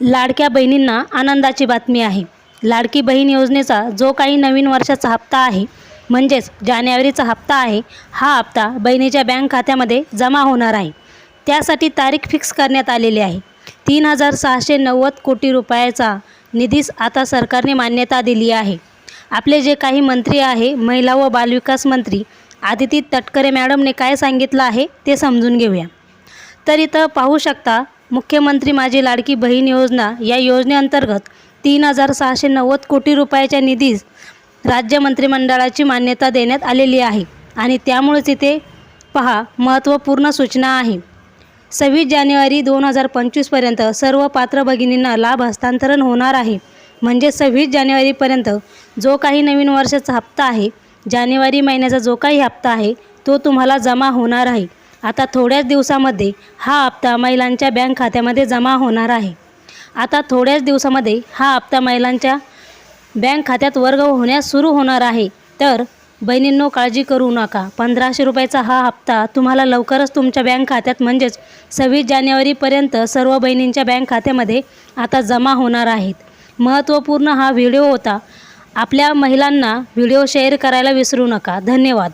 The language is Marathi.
लाडक्या बहिणींना आनंदाची बातमी आहे. लाडकी बहीण योजनेचा जो काही नवीन वर्षाचा हप्ता आहे म्हणजेच जानेवारीचा हप्ता आहे हा हप्ता बहिणीच्या बँक खात्यामध्ये जमा होणार आहे. त्यासाठी तारीख फिक्स करण्यात आलेली आहे. तीन हजार सहाशे नव्वद कोटी रुपयाचा निधीस आता सरकारने मान्यता दिली आहे. आपले जे काही मंत्री आहे महिला व बालविकास मंत्री आदिती तटकरे मॅडमने काय सांगितलं आहे ते समजून घेऊया. तर इथं पाहू शकता मुख्यमंत्री माझी लाडकी बहीण योजना या योजनेअंतर्गत तीन हजार सहाशे नव्वद कोटी रुपयाच्या निधीस राज्य मंत्रिमंडळाची मान्यता देण्यात आलेली आहे. आणि त्यामुळेच इथे पहा महत्त्वपूर्ण सूचना आहे. सव्वीस जानेवारी दोन हजार पंचवीसपर्यंत सर्व पात्र भगिनींना लाभ हस्तांतरण होणार आहे. म्हणजे सव्वीस जानेवारीपर्यंत जो काही नवीन वर्षाचा हप्ता आहे जानेवारी महिन्याचा जो काही हप्ता आहे तो तुम्हाला जमा होणार आहे. आता थोड्याच दिवसामध्ये हा हप्ता महिलांच्या बँक खात्यामध्ये जमा होणार आहे. आता थोड्याच दिवसामध्ये हा हप्ता महिलांच्या बँक खात्यात वर्ग होण्यास सुरू होणार आहे. तर बहिणींनो काळजी करू नका. पंधराशे रुपयाचा हा हप्ता तुम्हाला लवकरच तुमच्या बँक खात्यात म्हणजेच सव्वीस जानेवारीपर्यंत सर्व बहिणींच्या बँक खात्यामध्ये आता जमा होणार आहेत. महत्त्वपूर्ण हा व्हिडिओ होता. आपल्या महिलांना व्हिडिओ शेअर करायला विसरू नका. धन्यवाद.